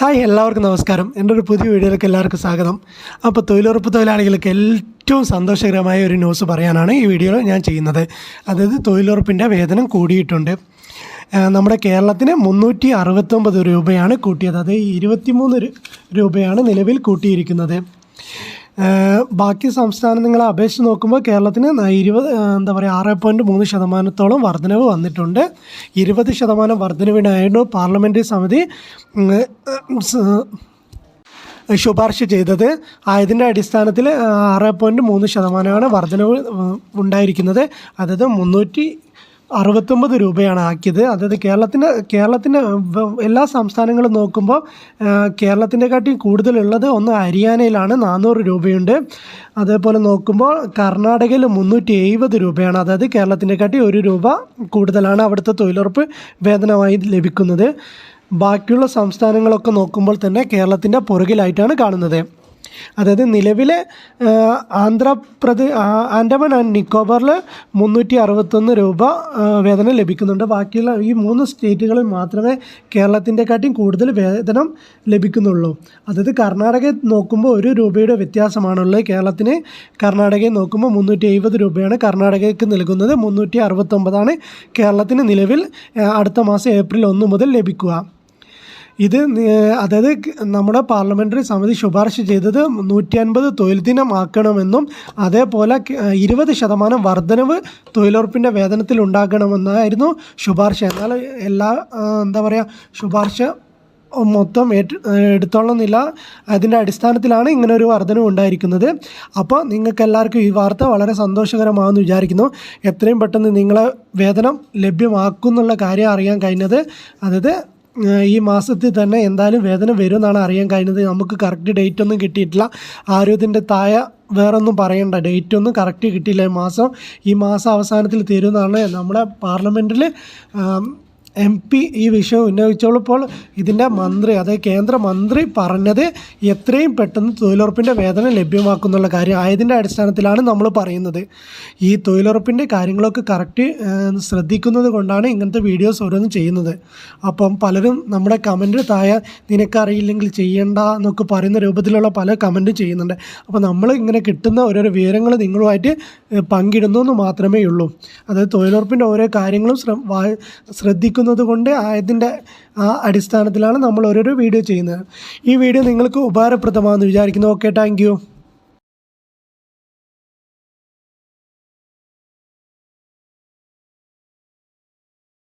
Hi എല്ലാവർക്കും നമസ്കാരം. എന്റെ ഒരു പുതിയ വീഡിയോയിലേക്ക് എല്ലാവർക്കും സ്വാഗതം. അപ്പോൾ തൊഴിലുറപ്പ് തൊഴിലാളികൾക്ക് ഏറ്റവും സന്തോഷകരമായ ഒരു ന്യൂസ് പറയാനാണ് ഈ വീഡിയോ ഞാൻ ചെയ്യുന്നത്. അതായത് തൊഴിലുറപ്പിന്റെ വേതനം കൂടിയിട്ടുണ്ട്. നമ്മുടെ കേരളത്തിന് മുന്നൂറ്റി അറുപത്തൊമ്പത് രൂപയാണ് കൂട്ടിയത്. അത് ഇരുപത്തിമൂന്ന് രൂപയാണ് നിലവിൽ കൂട്ടിയിരിക്കുന്നത്. ബാക്കി സംസ്ഥാനങ്ങളെ അപേക്ഷിച്ച് നോക്കുമ്പോൾ കേരളത്തിന് ഇരുപത് എന്താ പറയുക ആറ് പോയിന്റ് മൂന്ന് ശതമാനത്തോളം വർധനവ് വന്നിട്ടുണ്ട്. ഇരുപത് ശതമാനം വർധനവിനായിരുന്നു പാർലമെന്ററി സമിതി ശുപാർശ ചെയ്തത്. ആയതിന്റെ അടിസ്ഥാനത്തിൽ ആറ് പോയിന്റ് മൂന്ന് ശതമാനമാണ് വർധനവ് ഉണ്ടായിരിക്കുന്നത്. അതായത് മുന്നൂറ്റി അറുപത്തൊമ്പത് രൂപയാണ് ആക്കിയത്. അതായത് കേരളത്തിന്റെ കേരളത്തിന്റെ എല്ലാ സംസ്ഥാനങ്ങളും നോക്കുമ്പോൾ കേരളത്തിന്റെ കാട്ടി കൂടുതലുള്ളത് ഒന്ന് ഹരിയാനയിലാണ് നാനൂറ് രൂപയുണ്ട്. അതേപോലെ നോക്കുമ്പോൾ കർണാടകയിൽ മുന്നൂറ്റി എഴുപത് രൂപയാണ്. അതായത് കേരളത്തിന്റെ കാട്ടി ഒരു രൂപ കൂടുതലാണ് അവിടുത്തെ തൊഴിലുറപ്പ് വേതനമായി ലഭിക്കുന്നത്. ബാക്കിയുള്ള സംസ്ഥാനങ്ങളൊക്കെ നോക്കുമ്പോൾ തന്നെ കേരളത്തിന്റെ പുറകിലായിട്ടാണ് കാണുന്നത്. അതായത് നിലവിലെ ആന്ധ്രാപ്രദേശ് ആൻഡമാൻ ആൻഡ് നിക്കോബറിൽ മുന്നൂറ്റി അറുപത്തൊന്ന് രൂപ വേതനം ലഭിക്കുന്നുണ്ട്. ബാക്കിയുള്ള ഈ മൂന്ന് സ്റ്റേറ്റുകളിൽ മാത്രമേ കേരളത്തിന്റെ കാട്ടിയും കൂടുതൽ വേതനം ലഭിക്കുന്നുള്ളൂ. അതായത് കർണാടകയെ നോക്കുമ്പോൾ ഒരു രൂപയുടെ വ്യത്യാസമാണുള്ളത്. കേരളത്തിന് കർണാടകയെ നോക്കുമ്പോൾ മുന്നൂറ്റി എഴുപത് രൂപയാണ് കർണാടകയ്ക്ക് നൽകുന്നത്. മുന്നൂറ്റി അറുപത്തൊമ്പതാണ് കേരളത്തിന് നിലവിൽ അടുത്ത മാസം ഏപ്രിൽ ഒന്ന് മുതൽ ലഭിക്കുക. ഇത് അതായത് നമ്മുടെ പാർലമെന്ററി സമിതി ശുപാർശ ചെയ്തത് നൂറ്റി അൻപത് തൊഴിൽ ദിനമാക്കണമെന്നും അതേപോലെ ഇരുപത് ശതമാനം വർധനവ് തൊഴിലുറപ്പിന്റെ വേതനത്തിൽ ഉണ്ടാക്കണമെന്നായിരുന്നു ശുപാർശ. എന്നാൽ എല്ലാ എന്താ പറയുക ശുപാർശ മൊത്തം ഏറ്റ എടുത്തോളുന്നില്ല അതിന്റെ അടിസ്ഥാനത്തിലാണ് ഇങ്ങനെ ഒരു വർധനവ് ഉണ്ടായിരിക്കുന്നത്. അപ്പോൾ നിങ്ങൾക്ക് എല്ലാവർക്കും ഈ വാർത്ത വളരെ സന്തോഷകരമാണെന്ന് വിചാരിക്കുന്നു. എത്രയും പെട്ടെന്ന് നിങ്ങളെ വേതനം ലഭ്യമാക്കുന്നുള്ള കാര്യം അറിയാൻ കഴിഞ്ഞത് അതായത് ഈ മാസത്തിൽ തന്നെ എന്തായാലും വേദന വരുമെന്നാണ് അറിയാൻ കഴിഞ്ഞത്. നമുക്ക് കറക്റ്റ് ഡേറ്റ് ഒന്നും കിട്ടിയിട്ടില്ല. ആരോഗ്യത്തിന്റെ താഴെ വേറൊന്നും പറയണ്ട. ഡേറ്റ് ഒന്നും കറക്റ്റ് കിട്ടിയില്ല ഈ മാസം. ഈ മാസം അവസാനത്തിൽ തരുമെന്നാണ് നമ്മുടെ പാർലമെന്റിൽ എം പി ഈ വിഷയം ഉന്നയിച്ചപ്പോൾ ഇതിന്റെ മന്ത്രി അതായത് കേന്ദ്രമന്ത്രി പറഞ്ഞത് എത്രയും പെട്ടെന്ന് തൊഴിലുറപ്പിന്റെ വേതനം ലഭ്യമാക്കുന്നുള്ള കാര്യം ആയതിന്റെ അടിസ്ഥാനത്തിലാണ് നമ്മൾ പറയുന്നത്. ഈ തൊഴിലുറപ്പിന്റെ കാര്യങ്ങളൊക്കെ കറക്റ്റ് ശ്രദ്ധിക്കുന്നത് കൊണ്ടാണ് ഇങ്ങനത്തെ വീഡിയോസ് ഓരോന്നും ചെയ്യുന്നത്. അപ്പം പലരും നമ്മുടെ കമന്റ് താഴെ നിനക്കറിയില്ലെങ്കിൽ ചെയ്യണ്ട എന്നൊക്കെ പറയുന്ന രൂപത്തിലുള്ള പല കമന്റും ചെയ്യുന്നുണ്ട്. അപ്പോൾ നമ്മൾ ഇങ്ങനെ കിട്ടുന്ന ഓരോരോ വിവരങ്ങൾ നിങ്ങളുമായിട്ട് പങ്കിടുന്നു എന്ന് മാത്രമേ ഉള്ളൂ. അതായത് തൊഴിലുറപ്പിന്റെ ഓരോ കാര്യങ്ങളും ശ്ര ശ്രദ്ധിക്കുന്നത് കൊണ്ട് ആയതിന്റെ ആ അടിസ്ഥാനത്തിലാണ് നമ്മൾ ഓരോരോ വീഡിയോ ചെയ്യുന്നത്. ഈ വീഡിയോ നിങ്ങൾക്ക് ഉപകാരപ്രദമാണെന്ന് വിചാരിക്കുന്നു. Okay thank